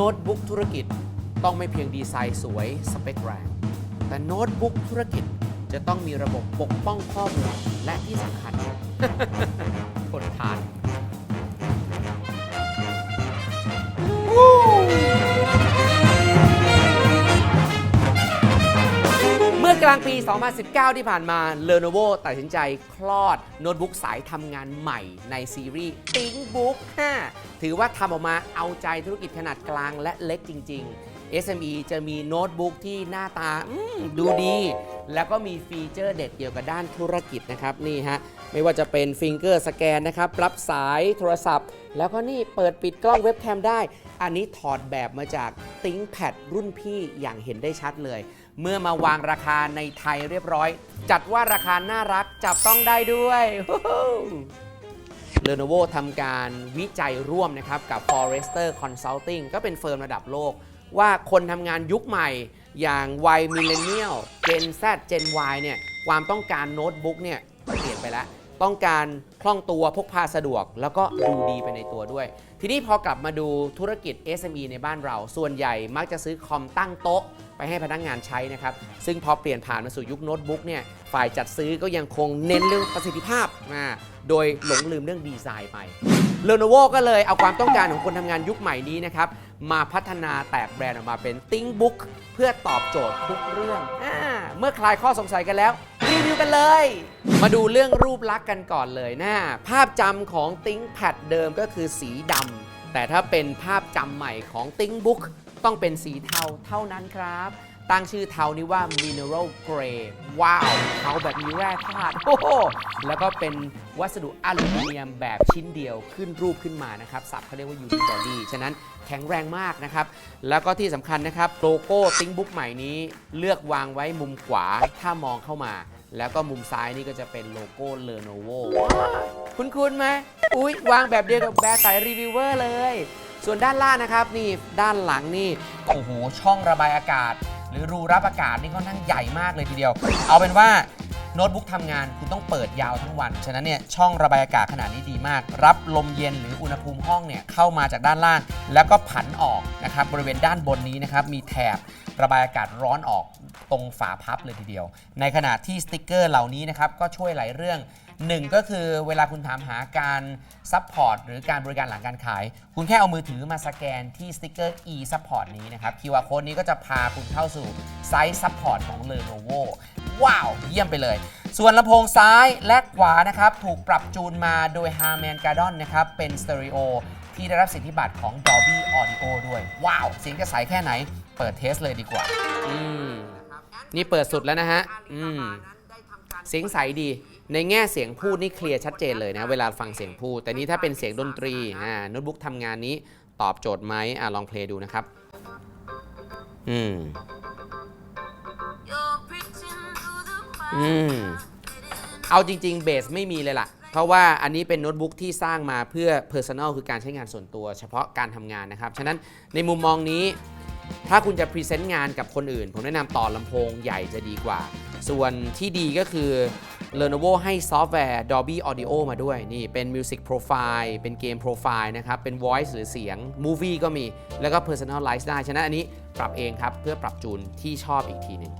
โน้ตบุ๊กธุรกิจต้องไม่เพียงดีไซน์สวย สเปคแรง แต่โน้ตบุ๊กธุรกิจจะต้องมีระบบปกป้องข้อมูลและที่สำคัญทนทาน ลางปี 2019 ที่ผ่านมา Lenovo ตัดสินใจคลอดโน้ตบุ๊กสายทำงานใหม่ในซีรีส์ ThinkBook 5 ถือว่าทำออกมาเอาใจธุรกิจขนาดกลางและเล็กจริง ๆ SME จะมีโน้ตบุ๊กที่หน้าตาดูดี แล้วก็มีฟีเจอร์เด็ดเกี่ยวกับด้านธุรกิจนะครับ นี่ฮะ ไม่ว่าจะเป็นฟิงเกอร์สแกนนะครับ รับสายโทรศัพท์ แล้วก็นี่เปิดปิดกล้องเว็บแคมได้ อันนี้ถอดแบบมาจาก ThinkPad รุ่นพี่อย่างเห็นได้ชัดเลย เมื่อมาวางราคาในไทยเรียบร้อย จัดว่าราคาน่ารักจับต้องได้ด้วยเลโนโวทำการวิจัยร่วมนะครับกับ Forrester Consulting ก็เป็นเฟิร์มระดับโลก ว่าคนทำงานยุคใหม่อย่างวัยมิเลเนียล Gen Z Gen Y เนี่ยความต้องการโน้ตบุ๊กเนี่ยเปลี่ยนไปแล้ว ต้องการคล่องตัวพกพาสะดวก แล้วก็ดูดีไปในตัวด้วย ทีนี้พอกลับมาดูธุรกิจ SME ในบ้านเรา ส่วนใหญ่มักจะซื้อคอมตั้งโต๊ะ ไปให้พนักงานใช้นะครับ ซึ่งพอเปลี่ยนผ่านมาสู่ยุคโน้ตบุ๊กเนี่ยฝ่ายจัดซื้อก็ยังคงเน้นเรื่องประสิทธิภาพอ่าโดยหลงลืมเรื่องดีไซน์ไป Lenovo ก็เลยเอาความต้องการของคนทำงานยุคใหม่นี้นะครับ มาพัฒนาแตกแบรนด์ออกมาเป็น ThinkBook เพื่อตอบโจทย์ทุกเรื่องอเมื่อคลายข้อสงสัยกันแล้ว วิวกันเลย มาดูเรื่องรูปลักษณ์กันก่อนเลยนะ ภาพจำของ ThinkPad เดิมก็คือสีดำแต่ถ้าเป็นภาพจำใหม่ของ ThinkBook ต้องเป็นสีเทาเท่านั้นครับ ตั้งชื่อเทานี้ว่า Mineral Gray ว้าวเทาแบบมีแร่ธาตุโอ้โหแล้วก็เป็นวัสดุอลูมิเนียมแบบชิ้นเดียวขึ้นรูปขึ้นมานะครับศัพท์เขาเรียกว่า Unibody ฉะนั้นแข็งแรงมากนะครับ แล้วก็ที่สำคัญนะครับ โลโก้ ThinkBook ใหม่นี้เลือกวางไว้มุมขวาถ้ามองเข้ามา แล้วก็มุมซ้ายนี่ก็จะเป็นโลโก้ Lenovo คุณคุณไหมอุ๊ย วางแบบเดียวกับแบร์ไตรีวิวเวอร์เลย ส่วนด้านล่างนะครับนี่ด้านหลังนี่ โอ้โห ช่องระบายอากาศ หรือรูรับอากาศนี่ค่อนข้างใหญ่มากเลยทีเดียว เอาเป็นว่าโน้ตบุ๊กทำงานคุณต้องเปิดยาวทั้งวัน ฉะนั้นเนี่ยช่องระบายอากาศขนาดนี้ดีมาก รับลมเย็นหรืออุณหภูมิห้องเนี่ยเข้ามาจากด้านล่าง แล้วก็ผันออกนะครับบริเวณด้านบนนี้นะครับมีแถบระบายอากาศร้อนออก ตรงฝาพับเลยทีเดียว ในขณะที่สติกเกอร์เหล่านี้นะครับก็ช่วยหลายเรื่องหนึ่งก็คือเวลาคุณถามหาการซัพพอร์ตหรือการบริการหลังการขาย คุณแค่เอามือถือมาสแกนที่สติกเกอร์ e support นี้นะครับ QR code นี้ก็จะพาคุณเข้าสู่ไซต์ support ของ Lenovo ว้าว เยี่ยมไปเลย ส่วนลำโพงซ้ายและขวานะครับ ถูกปรับจูนมาโดย Harman Kardon นะครับ เป็นสเตอริโอที่ได้รับสิทธิบัตรของ Dolby Audio ด้วย ว้าว เสียงจะใสแค่ไหน เปิดเทสเลยดีกว่า อืม นี่เปิดสุดแล้วนะฮะ อืม เสียงใสดี ในแง่เสียงพูดนี่เคลียร์ชัดเจนเลยนะ เวลาฟังเสียงพูด แต่นี้ถ้าเป็นเสียงดนตรี อ่า โน้ตบุ๊กทำงานนี้ตอบโจทย์ไหมอ่าลองเพลงดูนะครับ อืม อืม เอาจริง ๆ เบสไม่มีเลยล่ะเพราะว่าอันนี้เป็นโน้ตบุ๊กที่สร้างมาเพื่อ Personal คือการใช้งานส่วนตัว เฉพาะการทำงานนะครับ ฉะนั้นในมุมมองนี้ ถ้าคุณจะพรีเซนต์งานกับคนอื่น ผมแนะนำต่อลำโพงใหญ่จะดีกว่า ส่วนที่ดีก็คือ Lenovo ให้ซอฟต์แวร์ Dolby Audio มาด้วย นี่เป็น Music Profile เป็นเกม Profile นะครับ เป็น Voice หรือเสียง Movie ก็มี แล้วก็ Personalize ได้ ฉะนั้นอันนี้ปรับเองครับ เพื่อปรับจูนที่ชอบอีกทีหนึ่ง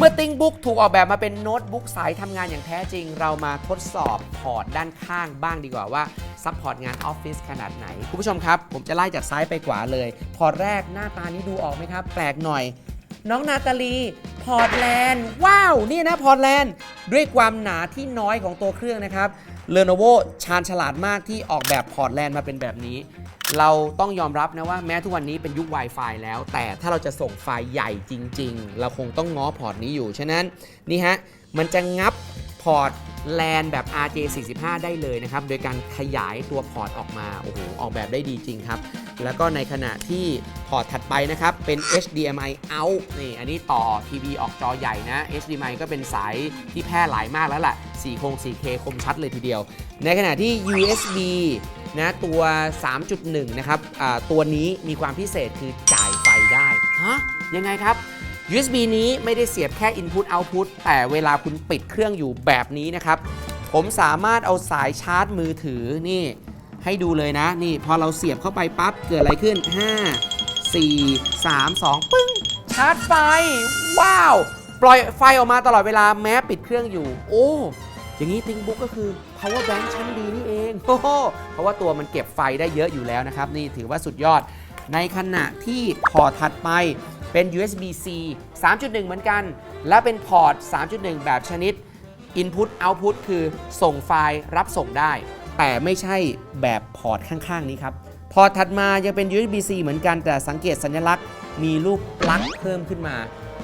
เมื่อ ThinkBook ถูกออกแบบมาเป็นโน้ตบุ๊กสายทำงานอย่างแท้จริง เรามาทดสอบพอร์ตด้านข้างบ้างดีกว่าว่าซัพพอร์ตงานออฟฟิศขนาดไหน คุณผู้ชมครับ ผมจะไล่จากซ้ายไปขวาเลย พอร์ตแรกหน้าตานี้ดูออกไหมครับ แปลกหน่อย น้องนาตาลี พอร์ตแลนด์ว้าว นี่นะพอร์ตแลนด์ด้วยความหนาที่น้อยของตัวเครื่องนะครับ Lenovo ชาญฉลาดมากที่ออกแบบพอร์ตแลนด์มาเป็นแบบนี้ เราต้องยอมรับนะว่าแม้ทุกวันนี้เป็นยุค Wi-Fi แล้ว แต่ถ้าเราจะส่งไฟล์ใหญ่จริง ๆ เราคงต้องง้อพอร์ตนี้อยู่ ฉะนั้นนี่ฮะมันจะงับพอร์ตแลนแบบ RJ45 ได้เลยนะครับ โดยการขยายตัวพอร์ตออกมา โอ้โห ออกแบบได้ดีจริงครับ แล้วก็ในขณะที่พอร์ตถัดไปนะครับ เป็น HDMI out นี่ อันนี้ต่อทีวีออกจอใหญ่นะ HDMI ก็เป็นสายที่แพร่หลายมากแล้วล่ะ4คง 4K คมชัดเลยทีเดียว ในขณะที่ USB นะตัว 3.1 นะครับอ่าตัวนี้มีความพิเศษคือจ่ายไฟได้ฮะยังไงครับ USB นี้ไม่ได้เสียบแค่ Input Output แต่เวลาคุณปิดเครื่องอยู่แบบนี้นะครับ ผมสามารถเอาสายชาร์จมือถือนี่ ให้ดูเลยนะ นี่พอเราเสียบเข้าไปปั๊บ เกิดอะไรขึ้น 5 4 3 2 ปึ้ง ชาร์จไฟ ว้าว ปล่อยไฟออกมาตลอดเวลาแม้ปิดเครื่องอยู่ โอ้ อย่างนี้ ThinkBook ก็คือ power bank ชั้นดีนี่เองโอ้โหเพราะว่าตัวมันเก็บไฟได้เยอะอยู่แล้วนะครับ นี่ถือว่าสุดยอด ในขณะที่พอร์ตถัดไปเป็น USB-C 3.1 เหมือนกัน และเป็นพอร์ต 3.1 แบบชนิด Input Output คือส่งไฟล์รับส่งได้ แต่ไม่ใช่แบบพอร์ตข้างๆ นี้ครับ พอร์ตถัดมายังเป็น USB-C เหมือนกันแต่สังเกตสัญลักษณ์ มีรูปปลั๊กเพิ่มขึ้นมา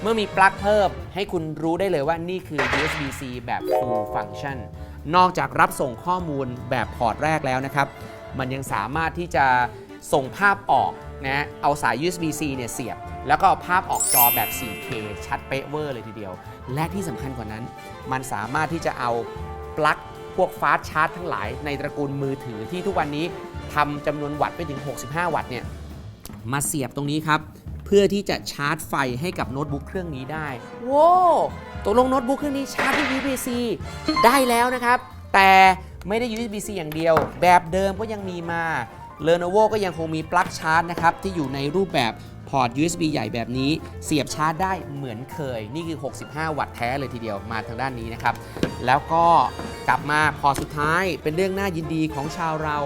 เมื่อมีปลั๊กเพิ่มให้คุณรู้ได้เลยว่านี่คือ USB-C แบบ Full Function นอกจากรับส่งข้อมูลแบบพอร์ตแรกแล้วนะครับ มันยังสามารถที่จะส่งภาพออกนะเอาสาย USB-C เนี่ยเสียบ แล้วก็เอาภาพออกจอแบบ 4K ชัดเป๊ะเวอร์เลยทีเดียว และที่สำคัญกว่านั้น มันสามารถที่จะเอาปลั๊กพวกฟาสชาร์จทั้งหลายในตระกูลมือถือที่ทุกวันนี้ทำจำนวนวัตต์ไปถึง 65 วัตต์เนี่ยมาเสียบตรงนี้ครับ เพื่อที่จะชาร์จไฟให้กับโน้ตบุ๊กเครื่องนี้ได้โว้ตกลงโน้ตบุ๊กเครื่องนี้ชาร์จด้วย USB-C ได้แล้วนะครับ แต่ไม่ได้ USB-C อย่างเดียว แบบเดิมก็ยังมีมา Lenovo ก็ยังคงมีปลั๊กชาร์จนะครับ ที่อยู่ในรูปแบบพอร์ต USB ใหญ่แบบนี้ เสียบชาร์จได้เหมือนเคย นี่คือ 65 วัตต์แท้เลยทีเดียวมาทางด้านนี้นะครับ แล้วก็กลับมาพอร์ตสุดท้ายเป็นเรื่องน่ายินดีของชาวเรา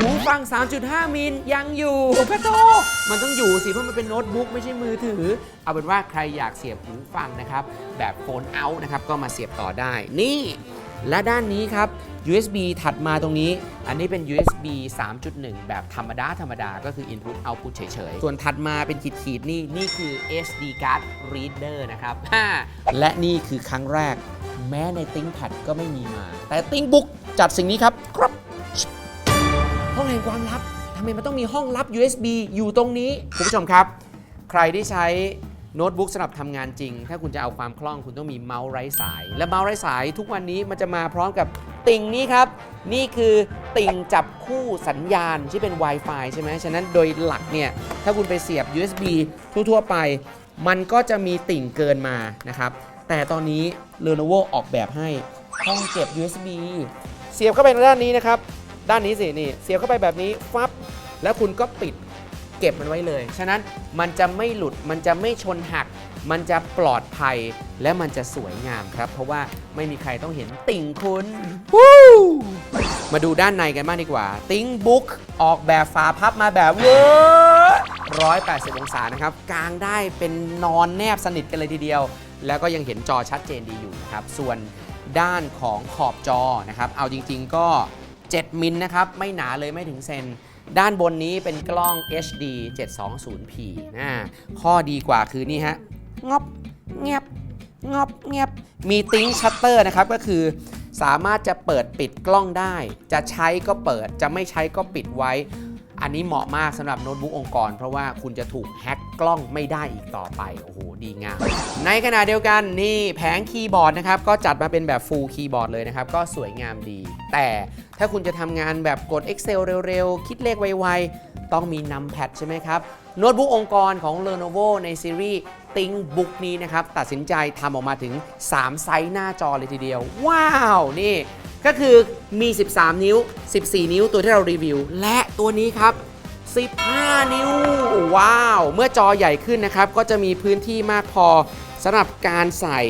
หูฟัง 3.5 มิลยังอยู่พระโตมันต้องอยู่สิ เพราะมันเป็นโน้ตบุ๊กไม่ใช่มือถือ เอาเป็นว่าใครอยากเสียบหูฟังนะครับ แบบโฟนเอาท์นะครับ ก็มาเสียบต่อได้ นี่ และด้านนี้ครับ USB ถัดมาตรงนี้ อันนี้เป็น USB 3.1 แบบธรรมดา ธรรมดา ก็คือ Input Output เฉยๆ ส่วนถัดมาเป็นขีดๆนี่ นี่คือ SD card reader นะครับ และนี่คือครั้งแรก แม้ใน ThinkPad ก็ไม่มีมา แต่ ThinkBook จัดสิ่งนี้ครับครับ ห้องแห่งความลับทำไมมันต้องมีห้องลับ USB อยู่ตรงนี้ คุณผู้ชมครับ ใครที่ใช้โน้ตบุ๊กสำหรับทำงานจริง ถ้าคุณจะเอาความคล่องคุณต้องมีเมาส์ไร้สาย และเมาส์ไร้สายทุกวันนี้มันจะมาพร้อมกับติ่งนี้ครับ นี่คือติ่งจับคู่สัญญาณที่เป็น Wi-Fi ใช่ไหมฉะนั้นโดยหลักเนี่ย ถ้าคุณไปเสียบ USB ทั่วๆไป มันก็จะมีติ่งเกินมานะครับ แต่ตอนนี้ Lenovo ออกแบบให้ห้องเก็บ USB เสียบเข้าไปในด้านนี้นะครับ ด้านนี้สินี่เสียบเข้าไปแบบนี้ฟับแล้วคุณก็ปิดเก็บมันไว้เลย ฉะนั้นมันจะไม่หลุดมันจะไม่ชนหัก มันจะปลอดภัยและมันจะสวยงามครับ เพราะว่าไม่มีใครต้องเห็นติ่งคุณวู้มาดูด้านในกันบ้างดีกว่า ติ้งบุ๊กออกแบบฝาพับมาแบบเวอร์180 องศานะครับกลางได้เป็นนอนแนบสนิทกันเลยทีเดียว แล้วก็ยังเห็นจอชัดเจนดีอยู่นะครับ ส่วนด้านของขอบจอนะครับ เอาจริง ๆ ก็ 7 มิลนะครับ ไม่หนาเลยไม่ถึงเซน ด้านบนนี้เป็นกล้อง HD 720p นะข้อดีกว่าคือนี่ฮะงอบเงียบงอบเงียบมีติ้งชัตเตอร์นะครับ ก็คือสามารถจะเปิดปิดกล้องได้ จะใช้ก็เปิดจะไม่ใช้ก็ปิดไว้ อันนี้เหมาะมากสำหรับโน้ตบุ๊กองค์กร เพราะว่าคุณจะถูกแฮ็กกล้องไม่ได้อีกต่อไป โอ้โห ดีงาม ในขณะเดียวกันนี่แผงคีย์บอร์ดนะครับ ก็จัดมาเป็นแบบ full คีย์บอร์ดเลยนะครับ ก็สวยงามดี แต่ถ้าคุณจะทำงานแบบกด Excel เร็วๆ คิดเลขไวๆ ต้องมี numpad ใช่ไหมครับโน้ตบุ๊กองค์กรของ Lenovo ในซีรีส์ ThinkBook นี้นะครับ ตัดสินใจทำออกมาถึง 3 ไซส์หน้าจอเลยทีเดียว ว้าว นี่ ก็คือมี 13 นิ้ว 14 นิ้วตัวที่เรารีวิว และตัวนี้ครับ 15 นิ้ว ว้าว เมื่อจอใหญ่ขึ้นนะครับ ก็จะมีพื้นที่มากพอ สำหรับการใส่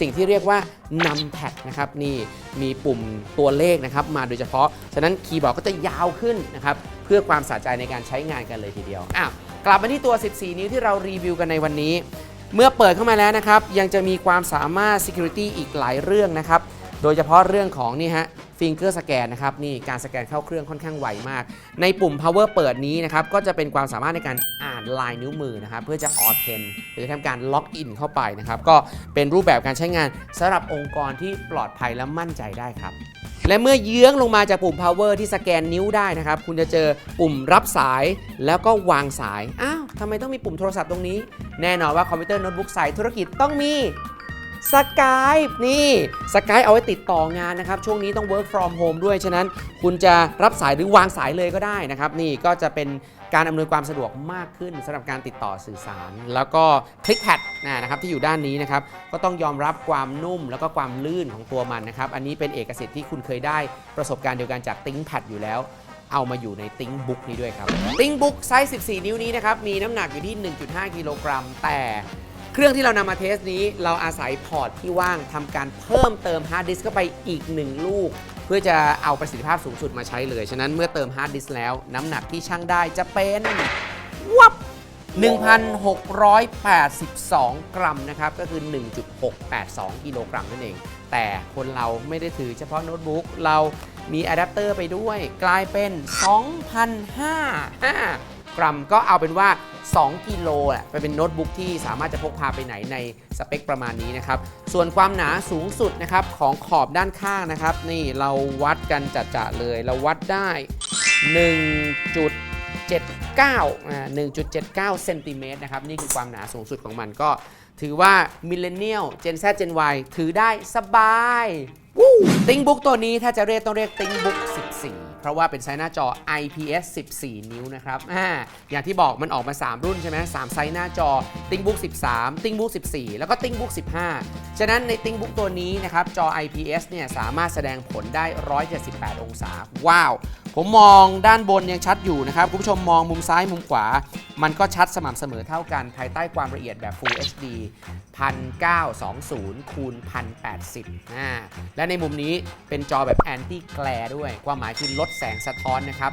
สิ่งที่เรียกว่า numpad นะครับนี่มีปุ่มตัวเลขนะครับมาโดยเฉพาะ ฉะนั้นคีย์บอร์ดก็จะยาวขึ้นนะครับเพื่อความสะใจในการใช้งานกันเลยทีเดียวอ้าวกลับมาที่ตัว 14 นิ้วที่เรารีวิวกันในวันนี้ เมื่อเปิดเข้ามาแล้วนะครับ ยังจะมีความสามารถ security อีกหลายเรื่องนะครับ โดยเฉพาะเรื่องของนี่ฮะ finger scan นนะครับนี่การสแกนเข้าเครื่องค่อนข้างไวมาก ในปุ่ม power เปิดนี้นะครับก็จะเป็นความสามารถในการอ่านลายนิ้วมือนะครับเพื่อจะ authent หรือทำการล็อกอินเข้าไปนะครับก็เป็นรูปแบบการใช้งานสำหรับองค์กรที่ปลอดภัยและมั่นใจได้ครับและเมื่อเยื้องลงมาจากปุ่ม power ที่สแกนนิ้วได้นะครับ คุณจะเจอปุ่มรับสายแล้วก็วางสาย อ้าวทำไมต้องมีปุ่มโทรศัพท์ตรงนี้ แน่นอนว่าคอมพิวเตอร์โน้ตบุ๊กสายธุรกิจต้องมี สกายนี่สกายเอาไว้ติดต่องานนะครับ ช่วงนี้ต้อง work from home ด้วย ฉะนั้นคุณจะรับสายหรือวางสายเลยก็ได้นะครับ นี่ก็จะเป็นการอำนวยความสะดวกมากขึ้นสำหรับการติดต่อสื่อสาร แล้วก็คลิกแพดนะครับที่อยู่ด้านนี้นะครับ ก็ต้องยอมรับความนุ่มแล้วก็ความลื่นของตัวมันนะครับ อันนี้เป็นเอกสิทธิ์ที่คุณเคยได้ประสบการณ์เดียวกันจาก ThinkPad อยู่แล้วเอามาอยู่ในติ้งบุ๊กนี้ด้วยครับติ้งบุ๊กไซส์ 14 นิ้วนี้นะครับ มีน้ำหนักอยู่ที่ 1.5 กิโลกรัม แต่ เครื่องที่เรานำมาเทสนี้ เราอาศัยพอร์ตที่ว่างทำการเพิ่มเติมฮาร์ดดิสก์เข้าไปอีก1ลูก เพื่อจะเอาประสิทธิภาพสูงสุดมาใช้เลย ฉะนั้นเมื่อเติมฮาร์ดดิสก์แล้ว น้ำหนักที่ช่างได้จะเป็นวับ1,682 กรัมนะครับ ก็คือ 1.682 กิโลกรัมนั่นเอง แต่คนเราไม่ได้ถือเฉพาะโน้ตบุ๊ก เรามีอะแดปเตอร์ไปด้วย กลายเป็น 2,005กรัม ก็เอาเป็นว่า 2 กิโลแหละไปเป็นโน้ตบุ๊กที่สามารถจะพกพาไปไหนในสเปคประมาณนี้นะครับ ส่วนความหนาสูงสุดนะครับของขอบด้านข้างนะครับ นี่เราวัดกันจัดๆเลย เราวัดได้ 1.79อ่า1.79เซนติเมตรนะครับ นี่คือความหนาสูงสุดของมันก็ ถือว่ามิเลเนียล Gen Z Gen Y ถือได้สบาย ติงบุ๊กตัวนี้ถ้าจะเรียกต้องเรียกติงบุ๊ก14 เพราะว่าเป็นไซส์หน้าจอ IPS 14 นิ้วนะครับอาอย่างที่บอกมันออกมา 3 รุ่นใช่ไหม3ไซส์หน้าจอติงบุ๊ก13ติงบุ๊ก14 แล้วก็ติงบุ๊ก15 ฉะนั้นในติงบุ๊กตัวนี้นะครับ จอ IPS เนี่ยสามารถแสดงผลได้ 178 องศา ว้าว ผมมองด้านบนยังชัดอยู่นะครับ คุณผู้ชมมองมุมซ้ายมุมขวา มันก็ชัดสม่ำเสมอเท่ากัน ภายใต้ความละเอียดแบบ Full HD 1920คูณ1080อ่าและในมุมนี้เป็นจอแบบ Anti Glare ด้วย ความหมายคือลดแสงสะท้อนนะครับ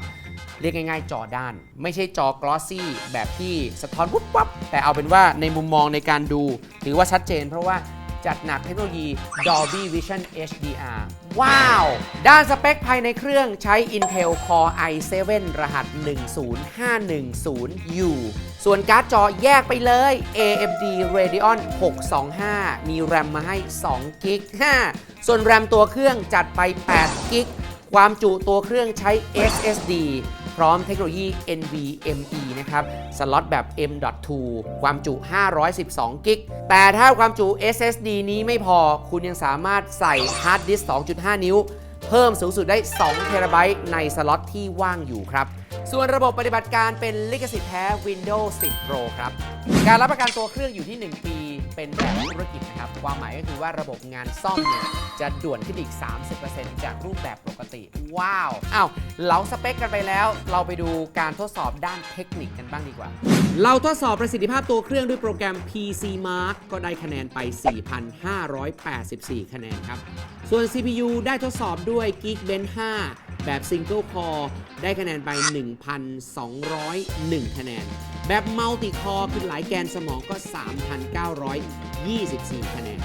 เรียกง่ายๆ จอด้าน ไม่ใช่จอกลอสซี่แบบที่สะท้อนปุ๊บปั๊บแต่เอาเป็นว่าในมุมมองในการดู ถือว่าชัดเจนเพราะว่า จัดหนักเทคโนโลยี Dolby Vision HDR ว้าว ด้านสเปคภายในเครื่องใช้ Intel Core i7 รหัส 10510U ส่วนการ์ดจอแยกไปเลย AMD Radeon 625 มีแรมมาให้ 2 กิกส่วนแรมตัวเครื่องจัดไป 8 กิก ความจุตัวเครื่องใช้ SSD พร้อมเทคโนโลยี NVMe นะครับ สล็อตแบบ M.2 ความจุ 512 กิก แต่ถ้าความจุ SSD นี้ไม่พอ คุณยังสามารถใส่ฮาร์ดดิสก์ 2.5 นิ้ว เพิ่มสูงสุดได้2เทราไบต์ในสล็อตที่ว่างอยู่ครับ ส่วนระบบปฏิบัติการเป็นลิขสิทธิ์แท้ Windows 10 Pro ครับ การรับประกันตัวเครื่องอยู่ที่ 1 ปี เป็นแบบธุรกิจนะครับ ความหมายก็คือว่าระบบงานซ่อมเนี่ยจะด่วนขึ้นอีก 30%จากรูปแบบปกติ ว้าว อ้าวเราสเปคกันไปแล้ว เราไปดูการทดสอบด้านเทคนิคกันบ้างดีกว่า เราทดสอบประสิทธิภาพตัวเครื่องด้วยโปรแกรม PC Mark ก็ได้คะแนนไป 4,584 คะแนนครับ ส่วน CPU ได้ทดสอบด้วย Geekbench 5 แบบ Single Core ได้คะแนนไป 1,201 คะแนน แบบ Multi Core คือหลายแกนสมองก็ 3,924 คะแนน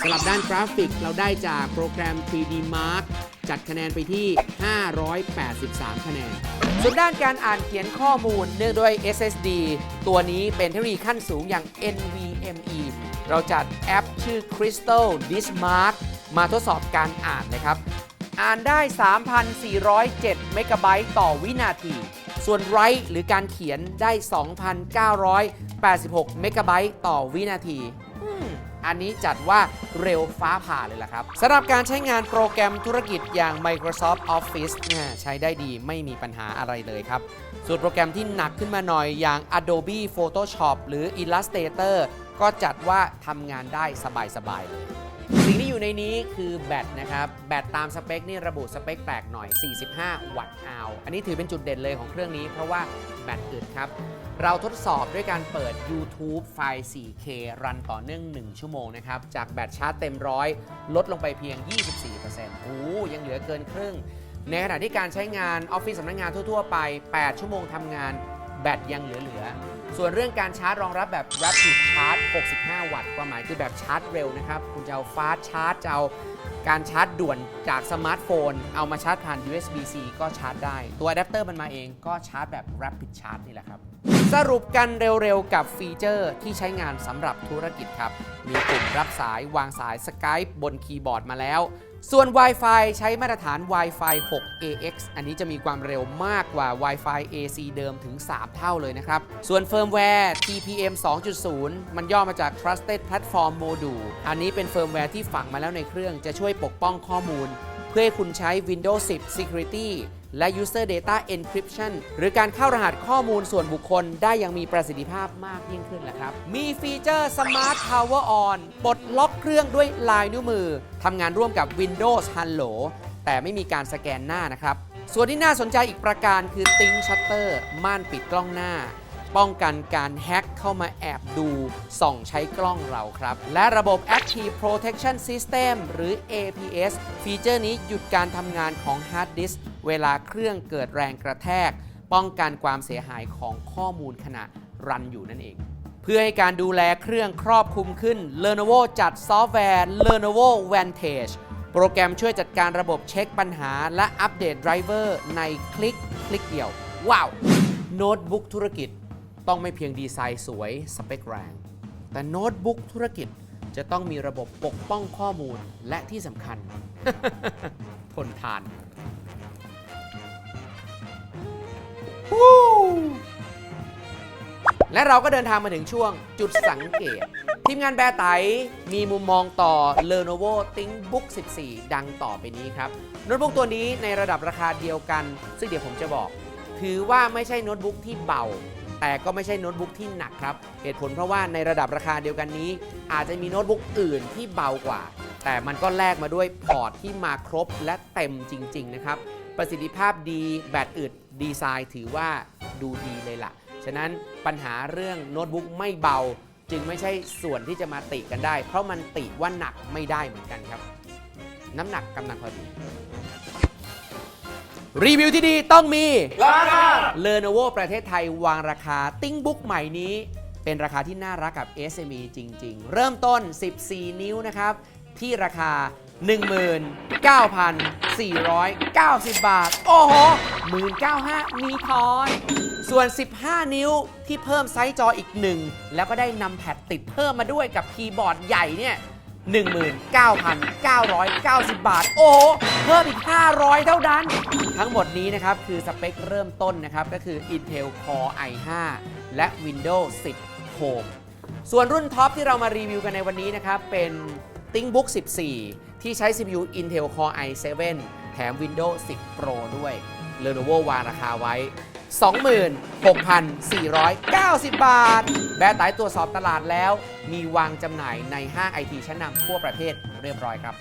สำหรับด้านกราฟิกเราได้จากโปรแกรม 3D Mark จัดคะแนนไปที่ 583 คะแนน ส่วนด้านการอ่านเขียนข้อมูลเนื่องด้วย SSD ตัวนี้เป็นเทคโนโลยีขั้นสูงอย่าง NVMe เราจัดแอปชื่อ Crystal Disk Mark มาทดสอบการอ่านนะครับ อ่านได้ 3,407 เมกะไบต์ต่อวินาที ส่วน write หรือการเขียนได้ 2,986 เมกะไบต์ต่อวินาทีอันนี้จัดว่าเร็วฟ้าผ่าเลยล่ะครับสำหรับการใช้งานโปรแกรมธุรกิจอย่าง Microsoft Office เนี่ยใช้ได้ดีไม่มีปัญหาอะไรเลยครับ ส่วนโปรแกรมที่หนักขึ้นมาหน่อยอย่าง Adobe Photoshop หรือ Illustrator ก็จัดว่าทำงานได้สบายๆเลย สิ่งที่อยู่ในนี้คือแบตนะครับ แบตตามสเปคนี่ระบุสเปคแปลกหน่อย 45 วัตต์อาวอันนี้ถือเป็นจุดเด่นเลยของเครื่องนี้ เพราะว่าแบตอึดครับ เราทดสอบด้วยการเปิด YouTube ไฟล์ 4K รันต่อเนื่อง 1 ชั่วโมงนะครับ จากแบตชาร์จเต็มร้อยลดลงไปเพียง 24%โอ้ยังเหลือเกินครึ่ง ในขณะที่การใช้งานออฟฟิศสำนักงานทั่ว ๆ ไป 8 ชั่วโมงทำงาน แบตยังเหลือๆ ส่วนเรื่องการชาร์จรองรับแบบ Rapid Charge 65 วัตต์ ความหมายคือแบบชาร์จเร็วนะครับ คุณจะเอาฟาสชาร์จจะเอาการชาร์จด่วนจากสมาร์ทโฟน เอามาชาร์จผ่าน USB-C ก็ชาร์จได้ ตัวอะแดปเตอร์มันมาเองก็ชาร์จแบบ Rapid Charge นี่แหละครับ สรุปกันเร็วๆ กับฟีเจอร์ที่ใช้งานสำหรับธุรกิจครับ มีปุ่มรับสายวางสาย Skype บนคีย์บอร์ดมาแล้ว ส่วน Wi-Fi ใช้มาตรฐาน Wi-Fi 6 AX อันนี้จะมีความเร็วมากกว่า Wi-Fi AC เดิมถึง 3 เท่าเลยนะครับ ส่วนเฟิร์มแวร์ TPM 2.0 มันย่อมาจาก Trusted Platform Module อันนี้เป็นเฟิร์มแวร์ที่ฝังมาแล้วในเครื่องจะช่วยปกป้องข้อมูล เพื่อให้คุณใช้ Windows 10 Security และ User Data Encryption หรือการเข้ารหัสข้อมูลส่วนบุคคลได้อย่างมีประสิทธิภาพมากยิ่งขึ้นแหละครับ มีฟีเจอร์ Smart Power On ปลดล็อกเครื่องด้วยลายนิ้วมือทำงานร่วมกับ Windows Hello แต่ไม่มีการสแกนหน้านะครับ ส่วนที่น่าสนใจอีกประการคือติ้งชัตเตอร์ม่านปิดกล้องหน้า ป้องกันการแฮ็กเข้ามาแอบดู ส่องใช้กล้องเราครับ และระบบ Active Protection System หรือ APS ฟีเจอร์นี้หยุดการทำงานของฮาร์ดดิสก์ เวลาเครื่องเกิดแรงกระแทก ป้องกันความเสียหายของข้อมูลขณะรันอยู่นั่นเอง เพื่อให้การดูแลเครื่องครอบคลุมขึ้น Lenovo จัดซอฟต์แวร์ Lenovo Vantage โปรแกรมช่วยจัดการระบบเช็คปัญหา และอัปเดตไดรเวอร์ในคลิกคลิกเดียว ว้าว โน้ตบุ๊กธุรกิจต้องไม่เพียงดีไซน์สวย สเปคแรง แต่โน้ตบุ๊กธุรกิจจะต้องมีระบบปกป้องข้อมูลและที่สำคัญ ทนทาน และเราก็เดินทางมาถึงช่วงจุดสังเกต ทีมงานแบร์ไตมีมุมมองต่อ Lenovo ThinkBook 14 ดังต่อไปนี้ครับ โน้ตบุ๊กตัวนี้ในระดับราคาเดียวกัน ซึ่งเดี๋ยวผมจะบอก ถือว่าไม่ใช่โน้ตบุ๊กที่เบา แต่ก็ไม่ใช่โน้ตบุ๊กที่หนักครับ เหตุผลเพราะว่าในระดับราคาเดียวกันนี้ อาจจะมีโน้ตบุ๊กอื่นที่เบากว่า แต่มันก็แลกมาด้วยพอร์ตที่มาครบและเต็มจริง ๆ นะครับประสิทธิภาพดีแบตอึด ดีไซน์ถือว่าดูดีเลยล่ะ ฉะนั้นปัญหาเรื่องโน้ตบุ๊กไม่เบา จึงไม่ใช่ส่วนที่จะมาติกันได้ เพราะมันติว่าหนักไม่ได้เหมือนกันครับ น้ำหนักกำลังพอดี รีวิวที่ดีต้องมี ราคา Lenovo ประเทศไทยวางราคาติ้งบุ๊กใหม่นี้ เป็นราคาที่น่ารักกับ SME จริง ๆ เริ่มต้น 14 นิ้วนะครับ ที่ราคา 19,490 บาท โอ้โห1,95มีทอน ส่วน 15 นิ้วที่เพิ่มไซส์จออีกหนึ่งแล้วก็ได้นำแพดติดเพิ่มมาด้วยกับคีย์บอร์ดใหญ่เนี่ย19,990 บาท โอ้โหเพิ่มอีก 500 เท่านั้น ทั้งหมดนี้นะครับ คือสเปคเริ่มต้นนะครับ ก็คือ Intel Core i5 และ Windows 10 Home ส่วนรุ่นท็อปที่เรามารีวิวกันในวันนี้นะครับ เป็น ThinkBook 14 ที่ใช้ CPU Intel Core i7 แถม Windows 10 Pro ด้วย Lenovo วางราคาไว้ 26,490 บาท แบร์ไตตรวจสอบตลาดแล้ว มีวางจำหน่ายในห้างไอทีชั้นนำทั่วประเทศเรียบร้อยครับ